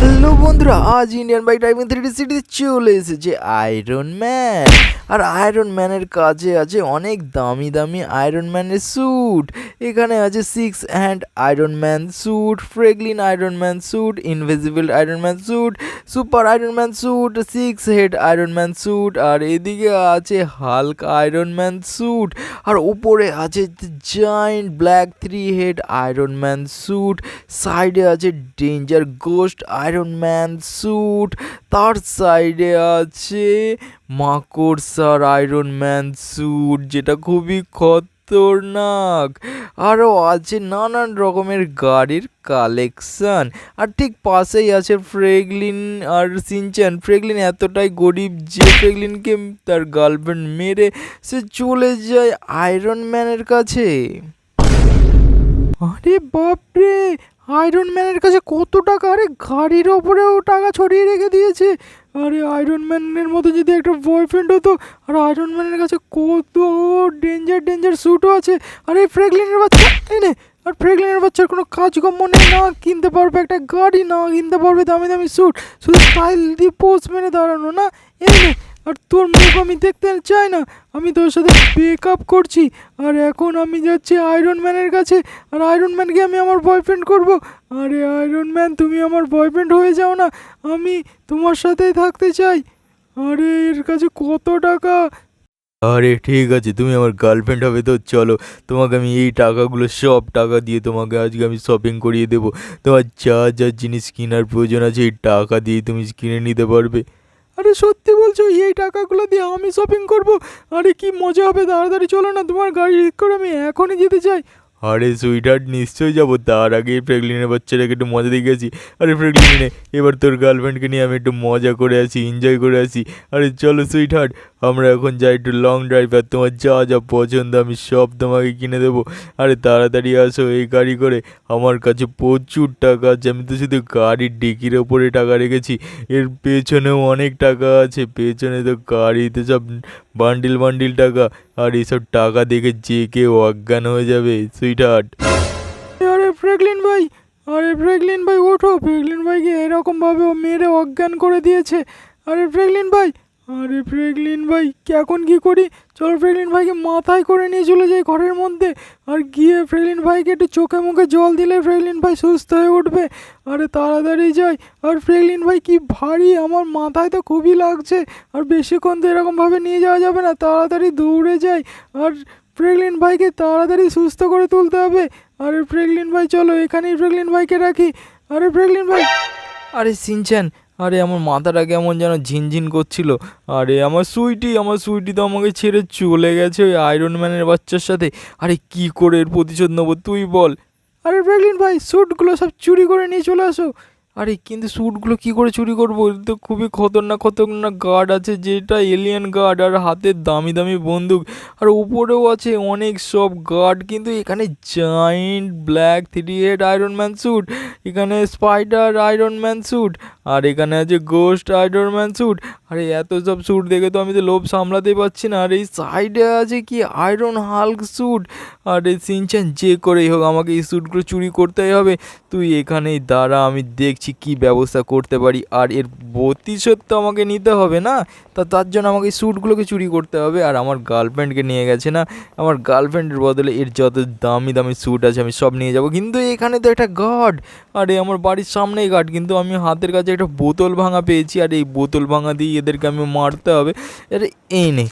Hello বন্ধুরা, আজ Indian bike driving three সিটিতে চলে এসেছে আয়রন ম্যান আর আয়রন ম্যানের কাজে আছে অনেক দামি দামি আয়রন ম্যানের স্যুট এখানে আছে six hand Iron Man suit ফ্রেগলিন Iron Man suit invisible Iron Man suit super Iron Man suit six head Iron Man suit আর এদিকে আছে হালক আয়রন ম্যান স্যুট আর উপরে আছে giant black three head Iron Man suit সাইডে আছে danger ghost Iron Man suit তার সাইডে আছে মাকড়সার আয়রন ম্যান স্যুট যেটা খুবই খতরনাক। আরও আছে নানান রকমের গাড়ির কালেকশন আর ঠিক পাশেই আছে ফ্রেগলিন আর সিনচ্যান ফ্রেগলিন এতটাই গরিব যে ফ্রেগলিনকে তার গার্লফ্রেন্ড মেরে সে চলে যায় আয়রন ম্যানের কাছে। আরে বাপরে! আয়রন ম্যানের কাছে কত টাকা? আরে, গাড়ির ওপরেও টাকা ছড়িয়ে রেখে দিয়েছে। আরে আয়রন ম্যানের মতো যদি একটা বয়ফ্রেন্ড হতো, আর আয়রন ম্যানের কাছে কত ডেঞ্জার ডেঞ্জার স্যুটও আছে। আরে ফ্রেগলিনের বাচ্চা, এই নে, আর ফ্রেগলিনের বাচ্চার কোনো কাজকর্ম নেই, না কিনতে পারবে একটা গাড়ি, না কিনতে পারবে দামি দামি স্যুট শুধু স্টাইল দিয়ে পোজ মেরে দাঁড়ানো, না? এই নে আর তোর মুখ আমি দেখতে চাই না। আমি তোর সাথে ব্রেকআপ করছি। আর এখন আমি যাচ্ছি আয়রন ম্যানের কাছে। আর আয়রন ম্যানকে আমি আমার বয়ফ্রেন্ড করব। আরে আয়রন ম্যান তুমি আমার বয়ফ্রেন্ড হয়ে যাও না। আমি তোমার সাথেই থাকতে চাই। আরে এর কাছে কত টাকা? আরে ঠিক আছে, তুমি আমার গার্লফ্রেন্ড হবে তো চলো। তোমাকে আমি এই টাকাগুলো, সব টাকা দিয়ে তোমাকে আজকে আমি শপিং করিয়ে দেবো। তোমার যা যা জিনিস কেনার প্রয়োজন আছে, এই টাকা দিয়ে তুমি কিনে নিতে পারবে। আরে সত্যি বলছো, এই টাকাগুলো দিয়ে আমি শপিং করব? আরে কি মজা হবে, তাড়াতাড়ি চলো না, তোমার গাড়ি ঠিক করে আমি এখনই যেতে চাই। আরে সুইটার নিশ্চয়ই যাব, তার আগে প্রেগলিনের বাচ্চাটাকে একটু মজা দিয়ে গেছি আরে ফ্রেগলিনে, এবার তোর গার্লফ্রেন্ডকে নিয়ে আমি একটু মজা করে আসি এনজয় করে আসি। আরে চলো সুইটহার্ট আমরা এখন যাই একটু লং ড্রাইভ আর তোমার যা যা পছন্দ আমি সব তোমাকে কিনে দেবো। আরে তাড়াতাড়ি আসো এই গাড়ি করে। আমার কাছে প্রচুর টাকা আছে। আমি তো শুধু গাড়ির ডিকির ওপরে টাকা রেখেছি। এর পেছনেও অনেক টাকা আছে। পেছনে তো গাড়িতে সব বান্ডিল বান্ডিল টাকা। আর এইসব টাকা দেখে যে কেউ অজ্ঞান হয়ে যাবে সুইটহার্ট আরে ফ্রেগলিন ভাই, আরে ফ্রেগলিন ভাই, ওঠো। ফ্রেগলিন ভাইকে এরকমভাবে মেরে অজ্ঞান করে দিয়েছে। আরে ফ্রেগলিন ভাই আরে ফ্রেগলিন ভাই এখন কি করি? চলো ফ্রেগলিন ভাইকে মাথায় করে নিয়ে চলে যাই ঘরের মধ্যে। আর গিয়ে ফ্রেগলিন ভাইকে একটু চোখে মুখে জল দিলে ফ্রেগলিন ভাই সুস্থ হয়ে উঠবে। আরে তাড়াতাড়ি যাই। আর ফ্রেগলিন ভাই, কি ভারী, আমার মাথায় তো খুবই লাগছে। আর বেশিক্ষণ তো এরকমভাবে নিয়ে যাওয়া যাবে না, তাড়াতাড়ি দৌড়ে যাই। আর ফ্রেগলিন ভাইকে তাড়াতাড়ি সুস্থ করে তুলতে হবে। আরে ফ্রেগলিন ভাই, চলো এখানেই ফ্রেগলিন ভাইকে রাখি। আরে ফ্রেগলিন ভাই। আরে সিনচ্যান আরে আমার মাথাটা কেমন যেন ঝিনঝিন করছিল। আরে আমার সুইটি আমার সুইটি তো আমাকে ছেড়ে চলে গেছে ওই আয়রন ম্যানের বাচ্চার সাথে। আরে কি করে এর প্রতিশোধ নেব তুই বল। আরে ফ্র্যাঙ্কলিন ভাই স্যুটগুলো সব চুরি করে নিয়ে চলে আসো। আরে কিন্তু স্যুটগুলো কি করে চুরি করব? তো খুবই খতরনাক খতরনাক গার্ড আছে, যেটা এলিয়ান গার্ড আর হাতে দামি দামি বন্দুক। আর উপরেও আছে অনেক সব গার্ড কিন্তু এখানে giant black three head Iron Man suit এখানে স্পাইডার আয়রন ম্যান স্যুট আর এখানে আছে গোস্ট আয়রন ম্যান স্যুট আরে এত সব স্যুট দেখে তো আমি তো লোভ সামলাতে পারছি না। আর এই সাইডে আছে কি আয়রন হাল্ক স্যুট আর এই সিনচান যে করেই হোক, আমাকে এই স্যুটগুলো চুরি করতেই হবে। তুই এখানেই দাঁড়া, আমি দেখছি কি ব্যবস্থা করতে পারি? আর এর প্রতিশোধ তো আমাকে নিতে হবে না? তা তার জন্য আমাকে স্যুটগুলোকে চুরি করতে হবে, আর আমার গার্লফ্রেন্ডকে নিয়ে গেছে না? আমার গার্লফ্রেন্ডের বদলে এর যত দামি দামি স্যুট আছে আমি সব নিয়ে যাব। কিন্তু এখানে তো একটা গার্ড আরে, আমার বাড়ির সামনেই গার্ড কিন্তু আমি হাতের কাছে একটা বোতল ভাঙা পেয়েছি, আর এই বোতল ভাঙা দিয়ে এদেরকে আমি মারতে হবে। আরে, এই নে।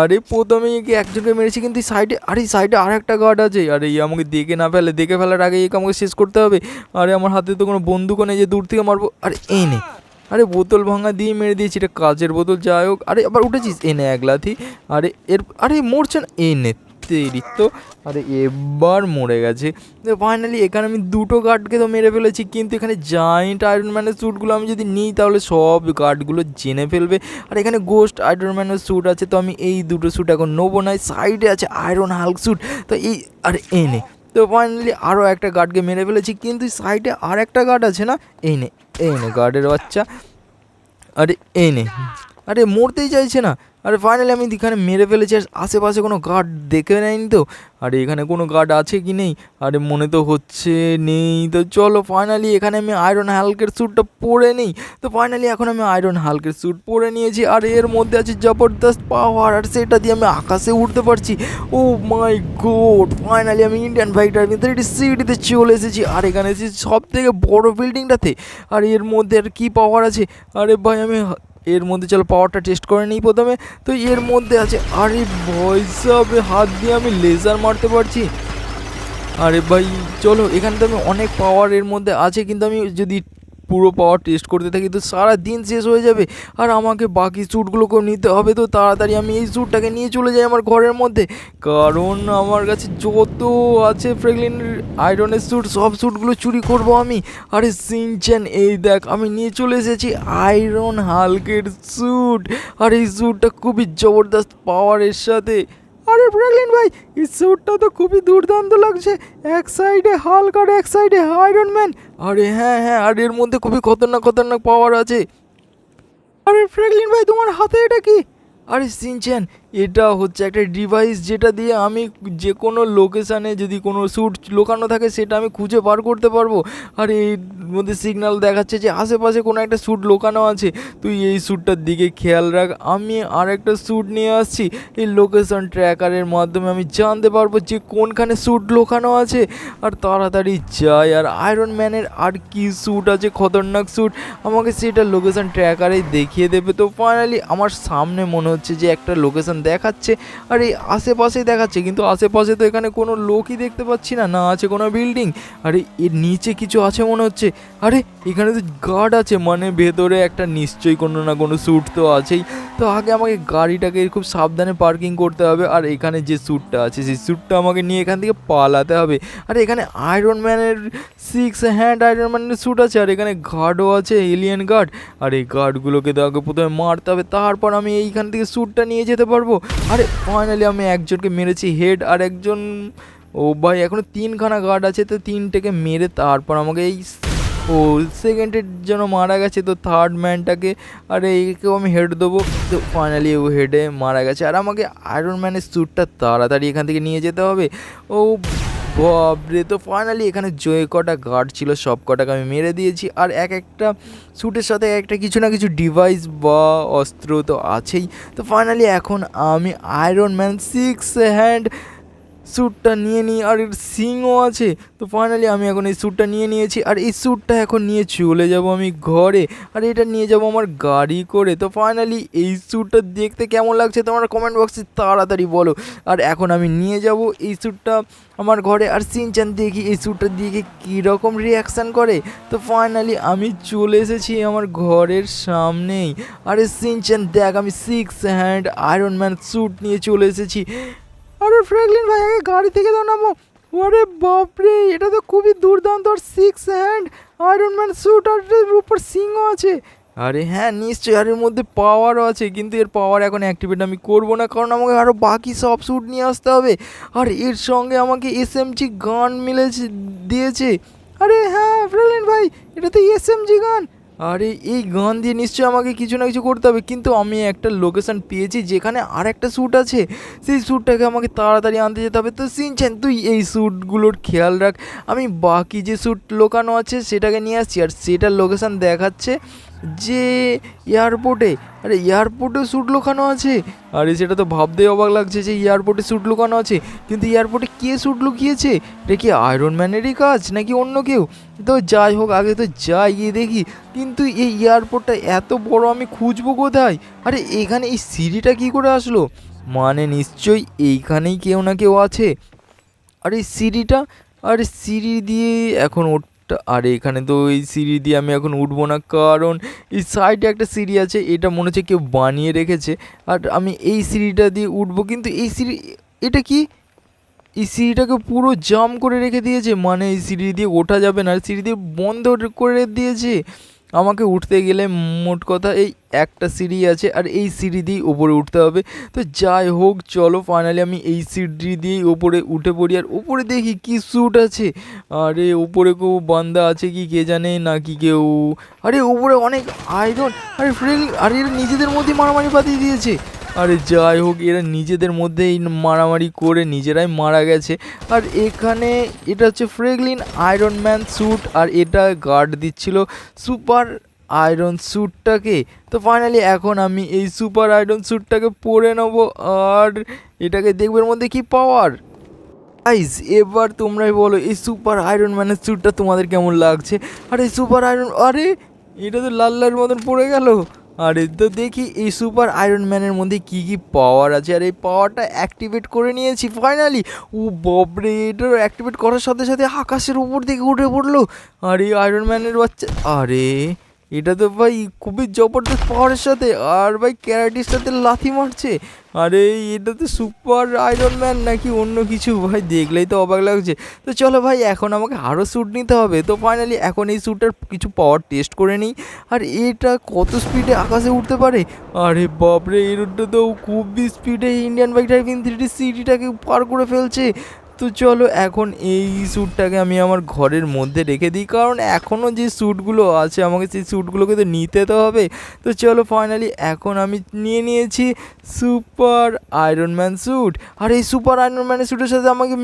আরে প্রথমে গিয়ে একজনকে মেরেছি কিন্তু সাইডে আরে সাইডে আর একটা গার্ড আছে। আরে এই আমাকে দেখে না ফেলে, দেখে ফেলার আগে একে আমাকে শেষ করতে হবে। আরে আমার হাতে তো কোনো বন্দুকও নেই যে দূর থেকে মারবো। আরে এই নে। আরে বোতল ভাঙা দিয়ে মেরে দিয়েছি, এটা কাজের বোতল, যাই হোক। আরে আবার উঠেছিস? এনে এক লাথি। আরে এর, আরে মরছে না? এনে তেরিত তো আরে এবার মরে গেছে। ফাইনালি এখানে আমি দুটো গার্ডকে তো মেরে ফেলেছি, কিন্তু এখানে জায়েন্ট আয়রন ম্যানের স্যুটগুলো আমি যদি নিই, তাহলে সব গার্ডগুলো জেনে ফেলবে। আর এখানে গোস্ট আয়রন ম্যানের স্যুট আছে, তো আমি এই দুটো স্যুট এখন নেব না সাইডে আছে আয়রন হাল্ক স্যুট তো এই, আর এনে তো ফাইনালি আরও একটা গার্ডকে মেরে ফেলেছি, কিন্তু সাইডে আর একটা গার্ড আছে না? এই নে এই নে গার্ডের বাচ্চা। আরে এই নে। আরে মরতেই চাইছে না। আরে ফাইনালি আমি এখানে মেরে ফেলেছি, আর আশেপাশে কোনো গার্ড দেখে নেয়নি তো? আরে এখানে কোনো গার্ড আছে কি নেই? আরে মনে তো হচ্ছে নেই। তো চলো ফাইনালি এখানে আমি আয়রন হালকের স্যুটটা পরে নিই। তো ফাইনালি এখন আমি আয়রন হালকের স্যুট পরে নিয়েছি, আর এর মধ্যে আছে জবরদস্ত পাওয়ার আর সেটা দিয়ে আমি আকাশে উঠতে পারছি। ও মাই গড ফাইনালি আমি ইন্ডিয়ান ফাইটার থ্রি সিটিতে চলে এসেছি, আর এখানে এসেছি সব থেকে বড় বিল্ডিংটাতে আর এর মধ্যে আর কী পাওয়ার আছে? আরে ভাই আমি এর মধ্যে চলো পাওয়ারটা টেস্ট করে নিই প্রথমে। তো এর মধ্যে আছে, আরে ভয়সাবে হাত দিয়ে আমি লেজার মারতে পারছি। আরে ভাই, চলো এখানে তো আমি অনেক পাওয়ার এর মধ্যে আছে, কিন্তু আমি যদি পুরো পাওয়ার টেস্ট করতে থাকি, তো সারা দিন শেষ হয়ে যাবে। আর আমাকে বাকি স্যুটগুলোকেও নিতে হবে, তো তাড়াতাড়ি আমি এই স্যুটটাকে নিয়ে চলে যাই আমার ঘরের মধ্যে। কারণ আমার কাছে যত আছে ফ্রেগলিন আয়রনের স্যুট সব স্যুটগুলো চুরি করব আমি। আরে সিনচেন, এই দেখ, আমি নিয়ে চলে এসেছি আয়রন হালকের স্যুট আর এই স্যুটটা খুবই জবরদস্ত পাওয়ারের সাথে। আরে ফ্র্যাঙ্কলিন ভাই, এই স্যুটটা তো খুবই দুর্দান্ত লাগছে। এক সাইডে হালক আর এক সাইডে আয়রন ম্যান আরে হ্যাঁ হ্যাঁ আর এর মধ্যে খুবই খতরনাক খতরনাক পাওয়ার আছে। আরে ফ্র্যাঙ্কলিন ভাই, তোমার হাতে এটা কি? আরে সিনচ্যান এটা হচ্ছে একটা ডিভাইস যেটা দিয়ে আমি যে কোনো লোকেশানে যদি কোনো স্যুট লোকানো থাকে, সেটা আমি খুঁজে বার করতে পারব। আর এর মধ্যে সিগন্যাল দেখাচ্ছে যে আশেপাশে কোনো একটা স্যুট লোকানো আছে। তুই এই স্যুটটার দিকে খেয়াল রাখ। আমি আর একটা স্যুট নিয়ে আসছি। এই লোকেশন ট্র্যাকারের মাধ্যমে আমি জানতে পারব যে কোনখানে স্যুট লোকানো আছে। আর তাড়াতাড়ি যাই। আর আয়রন ম্যানের আর কি স্যুট আছে? খতরনাক স্যুট আমাকে সেটা লোকেশন ট্র্যাকারে দেখিয়ে দেবে। তো ফাইনালি আমার সামনে মনে হচ্ছে যে একটা লোকেশন দেখাচ্ছে, আর এই আশেপাশে দেখাচ্ছে, কিন্তু আশেপাশে তো এখানে কোনো লোকই দেখতে পাচ্ছি না না আছে কোনো বিল্ডিং। আরে এর নিচে কিছু আছে মনে হচ্ছে। আরে এখানে তো গার্ড আছে মানে ভেতরে একটা নিশ্চয়ই কোনো না কোনো স্যুট তো আছেই। তো আগে আমাকে গাড়িটাকে খুব সাবধানে পার্কিং করতে হবে, আর এখানে যে স্যুটটা আছে, সেই স্যুটটা আমাকে নিয়ে এখান থেকে পালাতে হবে। আর এখানে আয়রন ম্যানের সিক্স হ্যান্ড আয়রন ম্যানের স্যুট আছে, আর এখানে গার্ডও আছে এলিয়েন গার্ড আর এই গার্ডগুলোকে তো আগে প্রথমে মারতে হবে, তারপর আমি এইখান থেকে স্যুটটা নিয়ে যেতে পারব। আরে ফাইনালি আমি একজনকে মেরেছি হেড আর একজন, ও ভাই এখনও তিনখানা গার্ড আছে তো তিনটেকে মেরে তারপর আমাকে এই ও সেকেন্ডের জন্য মারা গেছে তো থার্ড ম্যানটাকে আর এইকেও আমি হেড দেবো। তো ফাইনালি ও হেডে মারা গেছে। আর আমাকে আয়রন ম্যানের স্যুটটা তাড়াতাড়ি এখান থেকে নিয়ে যেতে হবে। ও বাপরে, তো ফাইনালি এখানে যে কটা গার্ড ছিল, সব কটাকে আমি মেরে দিয়েছি। আর এক একটা স্যুটের সাথে একটা কিছু না কিছু ডিভাইস বা অস্ত্র তো আছেই। তো ফাইনালি এখন আমি আয়রন ম্যান সিক্স হ্যান্ড স্যুটটা নিয়ে নিই, আর এর সিংও আছে। তো ফাইনালি আমি এখন এই স্যুটটা নিয়ে নিয়েছি, আর এই স্যুটটা এখন নিয়ে চলে যাব আমি ঘরে, আর এটা নিয়ে যাব আমার গাড়ি করে। তো ফাইনালি এই স্যুটটা দেখতে কেমন লাগছে তোমরা কমেন্ট বক্সে তাড়াতাড়ি বলো। আর এখন আমি নিয়ে যাব এই স্যুটটা আমার ঘরে, আর সিনচান দেখি এই স্যুটটা দিয়ে কীরকম রিয়াকশান করে। তো ফাইনালি আমি চলে এসেছি আমার ঘরের সামনেই। আরে সিনচান দেখ আমি six hand Iron Man suit নিয়ে চলে এসেছি। আরে ফ্র্যাঙ্কলিন ভাই আগে গাড়ি থেকে দাও নামো। ওরে বাপরে এটা তো খুবই দুর্দান্ত আর six hand Iron Man suit আর এর উপর সিংও আছে। আরে হ্যাঁ নিশ্চয়ই আর এর মধ্যে পাওয়ারও আছে কিন্তু এর পাওয়ার এখন অ্যাক্টিভেট আমি করব না কারণ আমাকে আরও বাকি সব স্যুট নিয়ে আসতে হবে। আর এর সঙ্গে আমাকে এসএমজি গান মিলেছে দিয়েছে। আরে হ্যাঁ ফ্রেলিন ভাই এটা তো এসএমজি গান আরে, এই গান দিয়ে নিশ্চয়ই আমাকে কিছু না কিছু করতে হবে। কিন্তু আমি একটা লোকেশান পেয়েছি যেখানে আর একটা স্যুট আছে। সেই স্যুটটাকে আমাকে তাড়াতাড়ি আনতে যেতে হবে। তো সিনছেন তুই এই স্যুটগুলোর খেয়াল রাখ। আমি বাকি যে স্যুট লোকানো আছে, সেটাকে নিয়ে আসছি। আর সেটার লোকেশান দেখাচ্ছে। যে এয়ারপোর্টে, আরে এয়ারপোর্টে স্যুট লোকানো আছে? আরে সেটা তো ভাবতেই অবাক লাগছে যে এয়ারপোর্টে স্যুট লুকানো আছে। কিন্তু এয়ারপোর্টে কে স্যুট লুকিয়েছে? এটা কি আয়রন ম্যানেরই কাজ নাকি অন্য কেউ? তো যাই হোক, আগে তো যাই, গিয়ে দেখি। কিন্তু এই এয়ারপোর্টটা এত বড়, আমি খুঁজবো কোথায়? আরে এখানে এই সিঁড়িটা কী করে আসলো? মানে নিশ্চয়ই এইখানেই কেউ না কেউ আছে। আর এই সিঁড়িটা? আর সিঁড়ি দিয়ে এখন আর, এখানে তো এই সিঁড়ি দিয়ে আমি এখন উঠবো না, কারণ এই সাইডে একটা সিঁড়ি আছে, এটা মনে হচ্ছে কেউ বানিয়ে রেখেছে। আর আমি এই সিঁড়িটা দিয়ে উঠবো, কিন্তু এই সিঁড়ি, এটা কি? এই সিঁড়িটাকে পুরো জাম করে রেখে দিয়েছে মানে এই সিঁড়ি দিয়ে ওঠা যাবে না সিঁড়ি দিয়ে বন্ধ করে দিয়েছে। আমাকে উঠতে গেলে মোট কথা এই একটা সিঁড়ি আছে আর এই সিঁড়ি দিয়েই ওপরে উঠতে হবে। তো যাই হোক, চলো ফাইনালি আমি এই সিঁড়ি দিয়েই ওপরে উঠে পড়ি আর ওপরে দেখি কি স্যুট আছে। আরে ওপরে কেউ বান্দা আছে কি কে জানে না কি কেউ। আরে ওপরে অনেক আয়রন আরে ফ্রেন্ড আরে নিজেদের মধ্যে মারামারি পাতিয়ে দিয়েছে। আরে যাই হোক, এরা নিজেদের মধ্যেই মারামারি করে নিজেরাই মারা গেছে। আর এখানে এটা হচ্ছে ফ্রেগলিন আয়রন ম্যান স্যুট, আর এটা গার্ড দিচ্ছিল সুপার আয়রন স্যুটটাকে। তো ফাইনালি এখন আমি এই সুপার আয়রন স্যুটটাকে পরে নেব, আর এটাকে দেখবে এর মধ্যে কি পাওয়ার। গাইজ এবার তোমরাই বলো, এই সুপার আয়রন ম্যানের স্যুটটা তোমাদের কেমন লাগছে? আর এই সুপার আয়রন, আরে, এটা তো লাল লাল মতন পড়ে গেল। আরে তো দেখি এই সুপার আয়রন ম্যানের মধ্যে কি কি পাওয়ার আছে। আর এই পাওয়ারটা অ্যাক্টিভেট করে নিয়েছি ফাইনালি ও ববরে এটা অ্যাক্টিভেট করার সাথে সাথে আকাশের উপর দিকে উঠে পড়ল। আর, আয়রন ম্যানের বাচ্চা আরে এটা তো ভাই খুবই জবরদস্ত পাওয়ারের সাথে, আর ভাই ক্যারাটির সাথে লাথি মারছে। আরে, এটা তো সুপার আয়রন ম্যান নাকি অন্য কিছু? ভাই, দেখলেই তো অবাক লাগছে। তো চলো ভাই, এখন আমাকে আরও স্যুট নিতে হবে। তো ফাইনালি এখন এই স্যুটটার কিছু পাওয়ার টেস্ট করে নিই। আর এটা কত স্পিডে আকাশে উঠতে পারে? আরে বাপরে এটা তো খুবই স্পিডে ইন্ডিয়ান বাইক ড্রাইভিং থ্রি সিটিটাকে পার করে ফেলছে। তো চলো এখন এই স্যুটটাকে আমি আমার ঘরের মধ্যে রেখে দিই। কারণ এখনও যে স্যুটগুলো আছে, আমাকে সেই স্যুটগুলোকে তো নিতে তো হবে। তো চলো ফাইনালি এখন আমি নিয়ে নিয়েছি সুপার আয়রন ম্যান স্যুট আর এই সুপার আয়রন ম্যানের স্যুটের সাথে আমাকে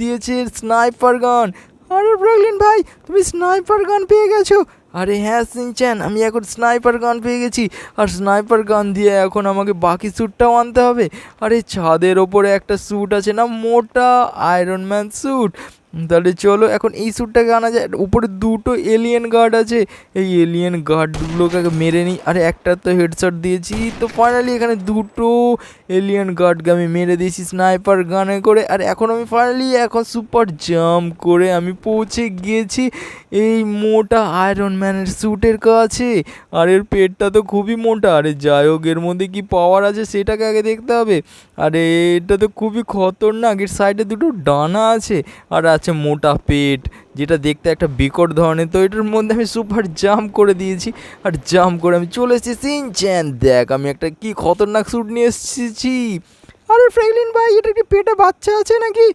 দিয়েছে স্নাইপার গান আরে ব্রাগলিন ভাই, তুমি স্নাইপার গান পেয়ে গেছো। আরে হ্যাঁ সিনচ্যান আমি এখন স্নাইপার গান পেয়ে গেছি। আর স্নাইপার গান দিয়ে এখন আমাকে বাকি স্যুটটাও আনতে হবে। আরে ছাদের ওপরে একটা স্যুট আছে না, মোটা আয়রন ম্যান স্যুট তাহলে চলো, এখন এই স্যুটটাকে আনা যায়। উপরে দুটো এলিয়েন গার্ড আছে। এই এলিয়েন গার্ডগুলোকে মেরে নিই। আরে, একটা তো হেডশট দিয়েছি। তো ফাইনালি এখানে দুটো এলিয়েন গার্ডকে আমি মেরে দিয়েছি স্নাইপার গানে করে। আর এখন আমি ফাইনালি এখন সুপার জাম্প করে আমি পৌঁছে গিয়েছি এই মোটা আয়রন ম্যানের স্যুটের কাছে। আর এর পেটটা তো খুবই মোটা। আরে, যাই হোক, এর মধ্যে কি পাওয়ার আছে সেটাকে আগে দেখতে হবে। আরে, এটা তো খুবই খতরনাক। এর সাইডে দুটো ডানা আছে। আর আছে মোটা পেট, যেটা দেখতে একটা বিকট ধরনের। তো এটার মধ্যে আমি সুপার জাম্প করে দিয়েছি, আর জাম্প করে আমি চলে এসেছি সিন চ্যান দেখ, আমি একটা কি খতরনাক স্যুট নিয়ে এসেছি। আরে ফ্রেগলিন ভাই, এটা কি পেটে বাচ্চা আছে নাকি?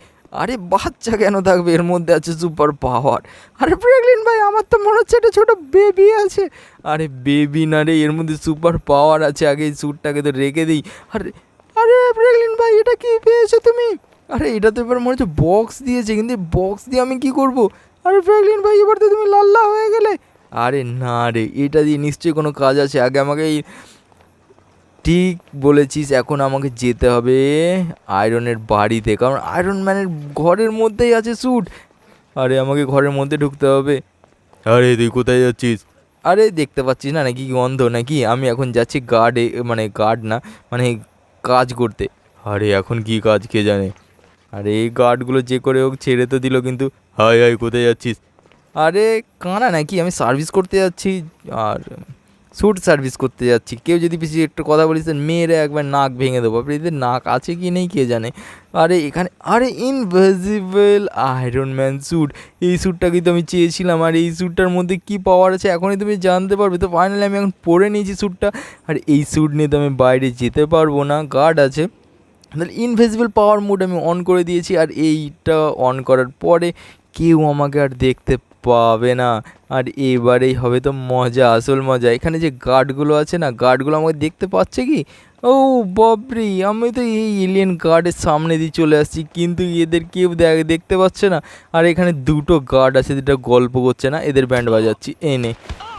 আরে বাচ্চা কেন থাকবে? এর মধ্যে আছে সুপার পাওয়ার। আরে ফ্রেগলিন ভাই, আমার তো মনে হচ্ছে একটা ছোটো বেবি আছে। আরে বেবি না রে, এর মধ্যে সুপার পাওয়ার আছে। আগে এই স্যুটটাকে তো রেখে দিই। আরে আরে ফ্রেগলিন ভাই, এটা কি পেয়েছ তুমি? আরে এটা তো এবার মনে হচ্ছে বক্স দিয়েছে কিন্তু বক্স দিয়ে আমি কি করব? আরে ফ্রেগলিন ভাই এবার তো তুমি লাল্লা হয়ে গেলে। আরে না রে এটা দিয়ে নিশ্চয়ই কোনো কাজ আছে। আগে আমাকে এই ঠিক বলেছিস এখন আমাকে যেতে হবে আয়রনের বাড়িতে। কারণ আয়রন ম্যানের ঘরের মধ্যেই আছে স্যুট। আরে আমাকে ঘরের মধ্যে ঢুকতে হবে। আরে তুই কোথায় যাচ্ছিস? আরে দেখতে পাচ্ছিস না নাকি অন্ধ নাকি? আমি এখন যাচ্ছি গার্ডে মানে গার্ড না মানে কাজ করতে। আরে এখন কি কাজ কে জানে? আরে, এই গার্ডগুলো যে করে হোক, ছেড়ে তো দিল কিন্তু। হাই হাই, কোথায় যাচ্ছিস? আরে, কানা নাকি? আমি সার্ভিস করতে যাচ্ছি, আর স্যুট সার্ভিস করতে যাচ্ছি। কেউ যদি পিছিয়ে একটু কথা বলিস মেয়েরা একবার নাক ভেঙে দেবো। এদের নাক আছে কি নেই, কে জানে? আরে, এখানে, আরে ইনভিজিবল আয়রন ম্যান স্যুট এই স্যুটটাকেই তো আমি চেয়েছিলাম, আর এই স্যুটটার মধ্যে কী পাওয়ার আছে এখনই তুমি জানতে পারবে। তো ফাইনালি আমি এখন পরে নিয়েছি স্যুটটা আর এই স্যুট নিয়ে তো আমি বাইরে যেতে পারব না। গার্ড আছে। তাহলে ইনভিজিবল পাওয়ার মোড আমি অন করে দিয়েছি আর এইটা অন করার পরে কেউ আমাকে আর দেখতে পাবে না। আর এবারেই হবে তো মজা, আসল মজা। এখানে যে গার্ডগুলো আছে না গার্ডগুলো আমাকে দেখতে পাচ্ছে কি? ও বাবরি আমি তো এই এলিয়েন গার্ডের সামনে দিয়ে চলে আসছি, কিন্তু এদের কেউ দেখ- দেখতে পাচ্ছে না। আর এখানে দুটো গার্ড আছে যেটা গল্প করছে না, এদের ব্যান্ড বাজাচ্ছি। এনে।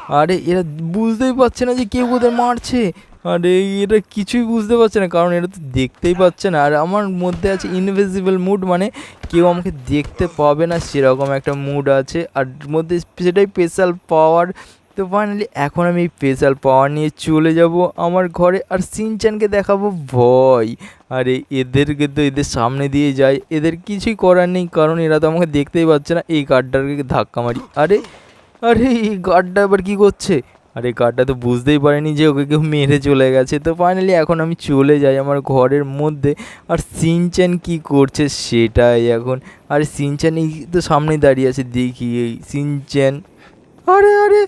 আরে এরা বুঝতেই পারছে না যে কেউ ওদের মারছে। আরে, এটা কিছুই বুঝতে পারছে না, কারণ এটা তো দেখতেই পাচ্ছে না আর আমার মধ্যে আছে ইনভিজিবল মুড মানে কেউ আমাকে দেখতে পাবে না, সেরকম একটা মুড আছে। আর মধ্যে সেটাই স্পেশাল পাওয়ার তো ফাইনালি এখন আমি এই স্পেশাল পাওয়ার নিয়ে চলে যাব আমার ঘরে, আর সিনচানকে দেখাবো ভয়। আরে এদেরকে তো এদের সামনে দিয়ে যাই এদের কিছুই করার নেই, কারণ এরা তো আমাকে দেখতেই পাচ্ছে না। এই গার্ডটাকে ধাক্কা মারি। আরে আরে, এই গার্ডটা এবার কী করছে? আরে গার্ডটা তো বুঝতেই পারেনি যে ওকে কেউ মেরে চলে গেছে। তো ফাইনালি এখন আমি চলে যাই আমার ঘরের মধ্যে। আর সিনচ্যান কি করছে সেটাই এখন। আর সিনচ্যান এই তো সামনেই দাঁড়িয়ে আছে, দেখি এই সিনচ্যান। আরে আরে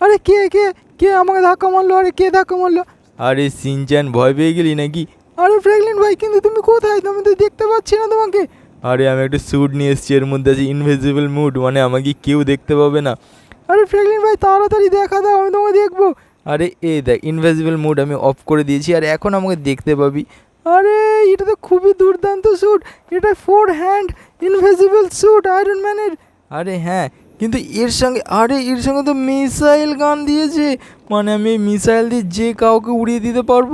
আরে কে কে কে আমাকে ধাক্কা মারলো? আরে কে ধাক্কা মারলো? আরে সিনচ্যান ভয় পেয়ে গেলি নাকি? আরে ফ্রেগলিন ভাই, কিন্তু তুমি কোথায়? আমি তো দেখতে পাচ্ছি না তোমাকে। আরে আমি একটা স্যুট নিয়ে এসেছি, এর মধ্যে আছে ইনভিজিবল মুড মানে আমাকে কেউ দেখতে পাবে না। আরে ফ্রেগলিন ভাই তাড়াতাড়ি দেখা দাও আমি তোমাকে দেখব। আরে এই দেখ ইনভিজিবল মুড আমি অফ করে দিয়েছি আর এখন আমাকে দেখতে পাবি। আরে এটা তো খুবই দুর্দান্ত স্যুট এটা four hand invisible suit Iron ম্যানের আরে হ্যাঁ কিন্তু এর সঙ্গে আরে এর সঙ্গে তো মিসাইল গান দিয়েছে। মানে আমি মিসাইল দিয়ে যে কাউকে উড়িয়ে দিতে পারব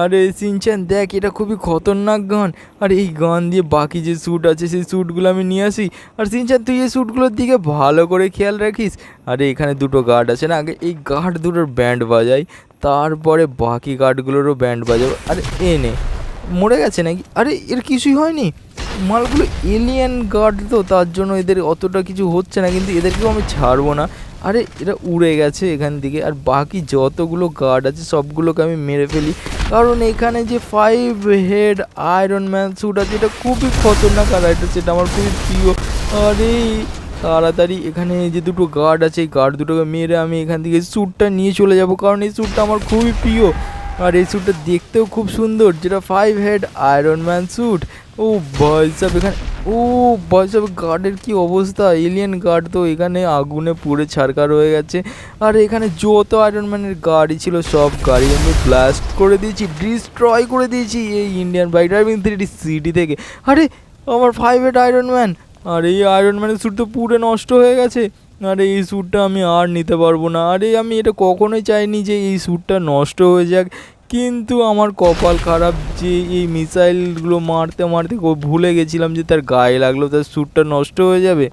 আরে সিনচ্যান, দেখ, এটা খুবই খতরনাক গান। আর এই গান দিয়ে বাকি যে স্যুট আছে, সেই স্যুটগুলো আমি নিয়ে আসি। আর সিনচ্যান, তুই এই স্যুটগুলোর দিকে ভালো করে খেয়াল রাখিস। আরে এখানে দুটো গার্ড আছে না, আগে এই গার্ড দুটোর ব্যান্ড বাজাই, তারপরে বাকি গার্ডগুলোরও ব্যান্ড বাজাবো। আরে এনে মরে গেছে নাকি? আরে এর কিছুই হয়নি। মালগুলো এলিয়েন গার্ড তো, তার জন্য এদের অতটা কিছু হচ্ছে না, কিন্তু এদেরকেও আমি ছাড়বো না। আরে, এরা উড়ে গেছে এখান থেকে। আর বাকি যতগুলো গার্ড আছে, সবগুলোকে আমি মেরে ফেলি। কারণ এখানে যে five head Iron Man suit আছে, এটা খুবই খতরনাক আর এটা সেটা আমার খুবই প্রিয়। আরে, তাড়াতাড়ি এখানে যে দুটো গার্ড আছে, এই গার্ড দুটোকে মেরে আমি এখান থেকে স্যুটটা নিয়ে চলে যাব। কারণ এই স্যুটটা আমার খুবই প্রিয়। আর এই স্যুটটা দেখতেও খুব সুন্দর, যেটা five head Iron Man suit ও বয়সব এখানে, ও বয়সব গার্ডের কি অবস্থা? এলিয়েন গার্ড তো এখানে আগুনে পুড়ে ছারকার হয়ে গেছে। আর এখানে যত আয়রন ম্যানের গাড়ি ছিল, সব গাড়ি আমি ব্লাস্ট করে দিয়েছি ডিস্ট্রয় করে দিয়েছি এই Indian bike driving three city থেকে। আরে, আমার ফাইভ হেড আয়রন ম্যান আর এই আয়রন ম্যানের স্যুট তো পুরো নষ্ট হয়ে গেছে। আরে, এই স্যুটটা আমি আর নিতে পারব না। আরে, আমি এটা কখনোই চাইনি যে এই স্যুটটা নষ্ট হয়ে যাক। কিন্তু আমার কপাল খারাপ যে এই মিসাইলগুলো মারতে মারতে ভুলে গেছিলাম যে তার গায়ে লাগল, তার স্যুটটা নষ্ট হয়ে যাবে।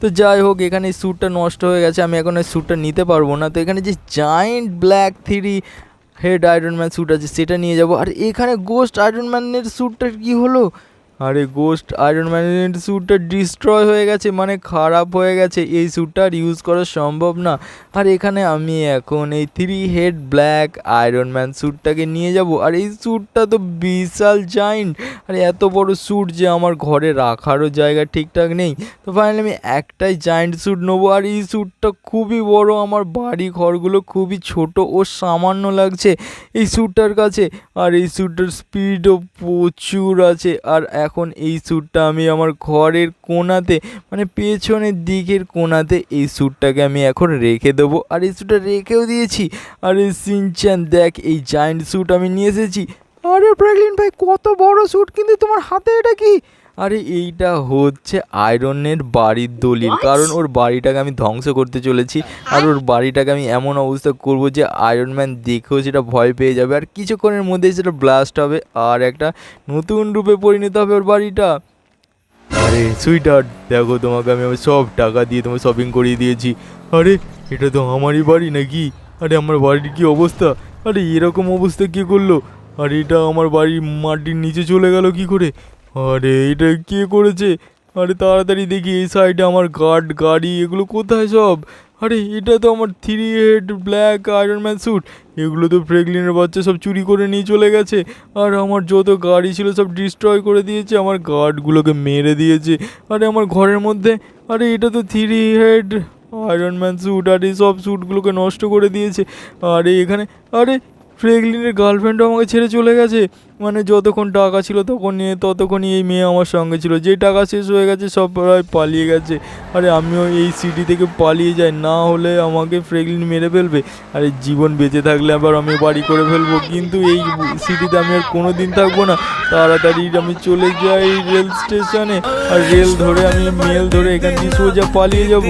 তো যাই হোক, এখানে স্যুটটা নষ্ট হয়ে গেছে, আমি এখন স্যুটটা নিতে পারব না। তো এখানে যে giant black three head Iron Man suit আছে, সেটা নিয়ে যাব। আর এখানে গোস্ট আয়রনম্যানের স্যুটটার কি হলো? আরে গোস্ট আয়রন ম্যানের স্যুটটা ডিস্ট্রয় হয়ে গেছে মানে খারাপ হয়ে গেছে। এই স্যুটটা আর ইউজ করা সম্ভব না। আর এখানে আমি এখন এই three head black Iron Man স্যুটটাকে নিয়ে যাব। আর এই স্যুটটা তো বিশাল জাইন্ট আর এত বড় স্যুট যে আমার ঘরে রাখারও জায়গা ঠিকঠাক নেই। তো ফাইনালি আমি একটাই জায়েন্ট স্যুট নেব। আর এই স্যুটটা খুবই বড়, আমার বাড়ি ঘরগুলো খুবই ছোট ও সামান্য লাগছে এই স্যুটটার কাছে। আর এই স্যুটটার স্পিডও প্রচুর আছে। আর এখন এই স্যুটটা আমি আমার ঘরের কোনাতে মানে পেছনের দিকের কোনাতে এই স্যুটটাকে আমি এখন রেখে দেবো। আর এই স্যুটটা রেখেও দিয়েছি। আর এই সিনচ্যান, দেখ, এই জায়েন্ট স্যুট আমি নিয়ে এসেছি। আরে প্রাগলিন ভাই, কত বড় স্যুট কিন্তু তোমার হাতে এটা কি? আরে এইটা হচ্ছে আয়রনের বাড়ির দলিল। কারণ ওর বাড়িটাকে আমি ধ্বংস করতে চলেছি। আর ওর বাড়িটাকে আমি এমন অবস্থা করব যে আয়রন ম্যান দেখেও সেটা ভয় পেয়ে যাবে। আর কিছুক্ষণের মধ্যেই সেটা ব্লাস্ট হবে। আর একটা নতুন রূপে পরিণত হবে ওর বাড়িটা। আরে সুইটার দেখো তোমাকে আমি আমার সব টাকা দিয়ে তোমার শপিং করিয়ে দিয়েছি। আরে এটা তো আমারই বাড়ি নাকি? আরে আমার বাড়ির কি অবস্থা? আরে এরকম অবস্থা কে করল? আর এটা আমার বাড়ির মাটির নিচে চলে গেল কি করে? আরে, এটা কে করেছে? আরে, তাড়াতাড়ি দেখি এই সাইডে আমার গার্ড গাড়ি, এগুলো কোথায় সব? আরে, এটা তো আমার three head black Iron Man suit এগুলো তো ফ্রেগলিনের বাচ্চা সব চুরি করে নিয়ে চলে গেছে। আর আমার যত গাড়ি ছিল সব ডিস্ট্রয় করে দিয়েছে। আমার গার্ডগুলোকে মেরে দিয়েছে। আরে, আমার ঘরের মধ্যে, আরে, এটা তো three head Iron Man suit আর এই সব স্যুটগুলোকে নষ্ট করে দিয়েছে। আরে, এখানে, আরে ফ্রেগলিনের গার্লফ্রেন্ডও আমাকে ছেড়ে চলে গেছে। মানে যতক্ষণ টাকা ছিল তখন নিয়ে ততক্ষণই এই মেয়ে আমার সঙ্গে ছিল। যে টাকা শেষ হয়ে গেছে সব প্রায় পালিয়ে গেছে। আরে আমিও এই সিটি থেকে পালিয়ে যাই। না হলে আমাকে ফ্রেগলিন মেরে ফেলবে। আরে জীবন বেঁচে থাকলে আবার আমি বাড়ি করে ফেলব। কিন্তু এই সিটিতে আমি আর কোনো দিন থাকব না। তাড়াতাড়ি আমি চলে যাই রেল স্টেশনে। আর রেল ধরে আমি মেল ধরে এখান থেকে সোজা পালিয়ে যাব।